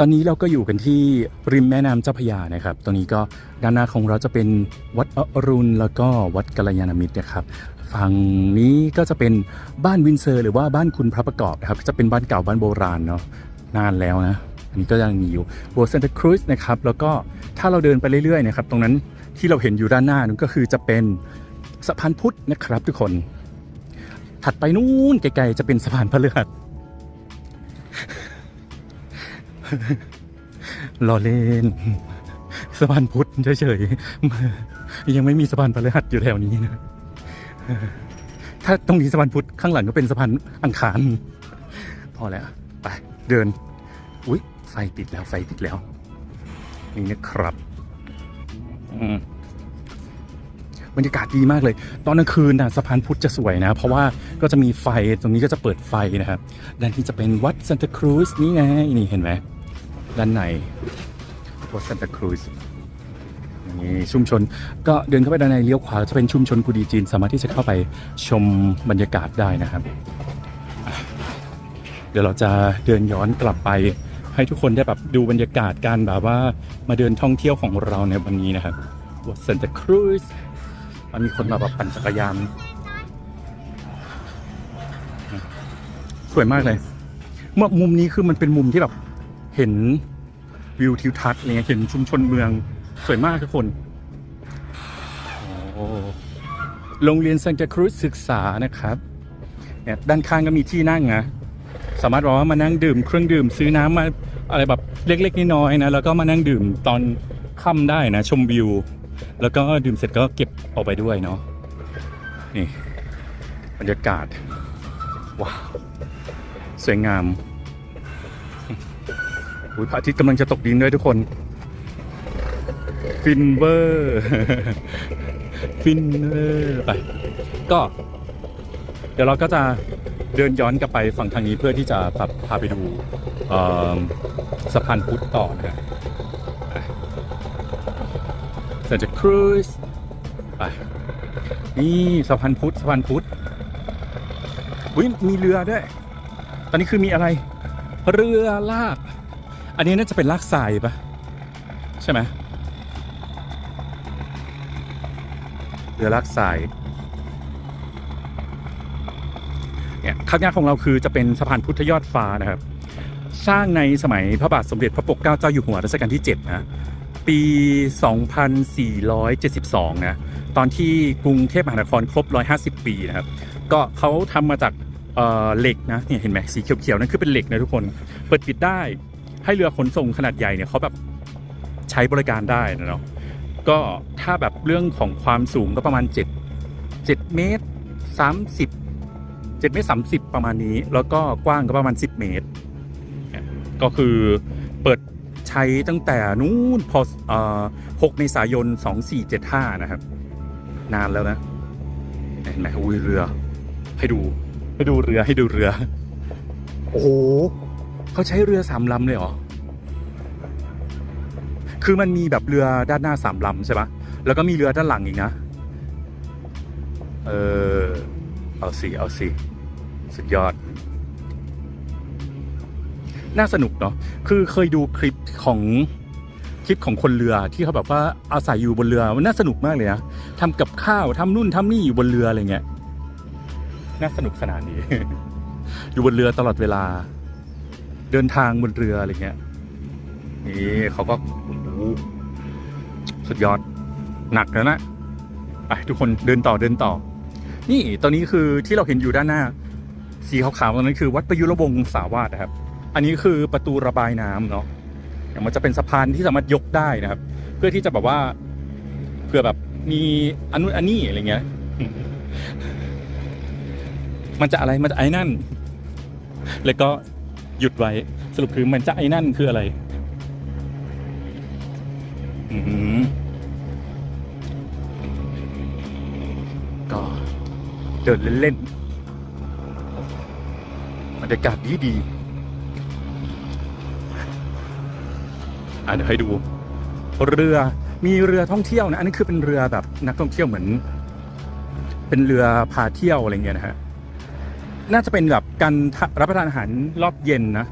ตอนนี้เราก็อยู่กันที่ริมแม่น้ำเจ้าพระยานะครับตรงนี้ก็ด้านหน้าของเราจะเป็นวัดอรุณแล้วก็วัดกัลยาณมิตรนะครับ ฝั่งนี้ก็จะเป็นบ้านวินเซอร์ หรือว่าบ้านคุณพระประกอบนะครับ จะเป็นบ้านเก่าบ้านโบราณเนาะ นานแล้วนะ อันนี้ก็ยังมีอยู่โบสถ์เซนต์ครูซนะครับ แล้วก็ถ้าเราเดินไปเรื่อยๆนะครับ ตรงนั้นที่เราเห็นอยู่ด้านหน้านั่นก็คือจะเป็นสะพานพุทธนะครับทุกคน ถัดไปนู้นไกลๆจะเป็นสะพานพระเลือ รอเล่นสะพานพุทธเฉยๆยังไม่มีสะพานพระเลือดอยู่แถวนี้นะ ถ้าตรงนี้สะพานพุทธข้างหลังก็เป็นสะพานอังคาร พอแล้ว ไป เดิน อุ๊ย ไฟติดแล้วไฟติดแล้ว นี่นะครับอืมบรรยากาศดีมากเลย ตอนกลางคืนนะสะพานพุทธจะสวยนะ เพราะว่าก็จะมีไฟตรงนี้ก็จะเปิดไฟนะครับด้านที่จะเป็นวัดซันตาครูซนี่ไงนี่เห็นไหม ด้านในวัดซันตาครูซนี่ชุมชน ก็เดินเข้าไปด้านในเลี้ยวขวาจะเป็นชุมชนกุดีจีน สามารถที่จะเข้าไปชมบรรยากาศได้นะครับ เดี๋ยวเราจะเดินย้อนกลับไป ให้ทุกคนได้แบบดูบรรยากาศการแบบว่ามาเดินท่องเที่ยวของเราในวันนี้นะครับวัดซันตาครูซมันมีคนมาแบบปั่นจักรยานสวยมากเลยเมื่อมุมนี้คือมันเป็นมุมที่แบบ เห็นวิวทิวทัศน์อะไรเงี้ยเห็นชุมชนเมืองสวยมากทุกคนโอ้โรงเรียนซันตาครูซศึกษานะครับเนี่ยด้านข้างก็มีที่นั่งนะสามารถบอกว่ามานั่งดื่มเครื่องดื่มซื้อน้ำมาอะไรแบบเล็กๆน้อยๆนะแล้วก็มานั่งดื่มตอนค่ำได้นะชมวิว แล้วก็ดื่มเสร็จก็เก็บออกไปด้วยเนาะนี่บรรยากาศว้าวสวยงาม อุ้ยพระอาทิตย์กำลังจะตกดินด้วยทุกคน ฟินเวอร์ ฟินเวอร์ไปก็ เดี๋ยวเราก็จะเดินย้อนกลับไปฝั่งทางนี้เพื่อที่จะพาพาไปดูสะพานพุทธต่อนะฮะเซนต์ครูซไปนี่สะพานพุทธสะพานพุทธอุ้ยมีเรือด้วย ตอนนี้คือมีอะไร เรือลาก อันนี้น่าจะเป็นลากทรายปะใช่ไหมเรือลากทรายเนี่ยข้างหน้าของเราคือจะเป็นสะพานพุทธยอดฟ้านะครับ สร้างในสมัยพระบาทสมเด็จพระปกเกล้าเจ้าอยู่หัวรัชกาลที่ 7 นะ ปี 2472 นะ ตอนที่กรุงเทพมหานครครบ 150 ปีนะครับ ก็เขาทำมาจากเเหล็กนะเนี่ยเห็นไหมสีเขียวๆนั่นคือเป็นเหล็กนะทุกคน เปิดปิดได้ ให้เรือขนส่งขนาดใหญ่เนี่ยเขาแบบใช้บริการได้นะเนาะก็ถ้าแบบเรื่องของความสูงก็ประมาณ 7 7 เมตร 30 7เมตร30 ประมาณนี้ แล้วก็กว้างก็ประมาณ 10 เมตร ก็คือเปิดใช้ตั้งแต่นู้นพอเอ่อ6เมษายน 2475 นะครับ นานแล้วนะเห็นไหมอุ้ยเรือ ให้ดู ให้ดูเรือให้ดูเรือ โอ้โห เขาใช้เรือสามลำเลยเหรอ คือมันมีแบบเรือด้านหน้าสามลำใช่ปะแล้วก็มีเรือด้านหลังอีกนะ เออ เอาสิ เอาสิ สุดยอด น่าสนุกเนาะ คือเคยดูคลิปของคลิปของคนเรือที่เขาแบบว่าอาศัยอยู่บนเรือมันน่าสนุกมากเลยนะทำกับข้าวทำนู่นทำนี่อยู่บนเรืออะไรเงี้ย น่าสนุกสนานดี อยู่บนเรือตลอดเวลา เดินทางบนเรืออะไรเงี้ยนี่เขาก็สุดยอดหนักแล้วนะไปทุกคนเดินต่อเดินต่อ นี่ตอนนี้คือที่เราเห็นอยู่ด้านหน้า สีขาวๆตรงนั้นคือ วัดประยุรวงศาวาสนะครับ อันนี้คือประตูระบายน้ำเนาะอย่างมันจะเป็นสะพานที่สามารถยกได้นะครับ เพื่อที่จะแบบว่าเพื่อแบบมีอันนู้นอันนี้อะไรเงี้ย มันจะอะไรมันจะไอ้นั่น แล้วก็ หยุดไว้ สรุปคือมันจะไอ้นั่นคืออะไรอืมก็เดินเล่นๆบรรยากาศดีดีๆอะเดี๋ยวให้ดู เรือมีเรือท่องเที่ยวนะ อันนี้คือเป็นเรือแบบนักท่องเที่ยวเหมือน เป็นเรือพาเที่ยวอะไรเงี้ยนะฮะ น่าจะเป็นแบบการรับประทานอาหารรอบเย็นนะ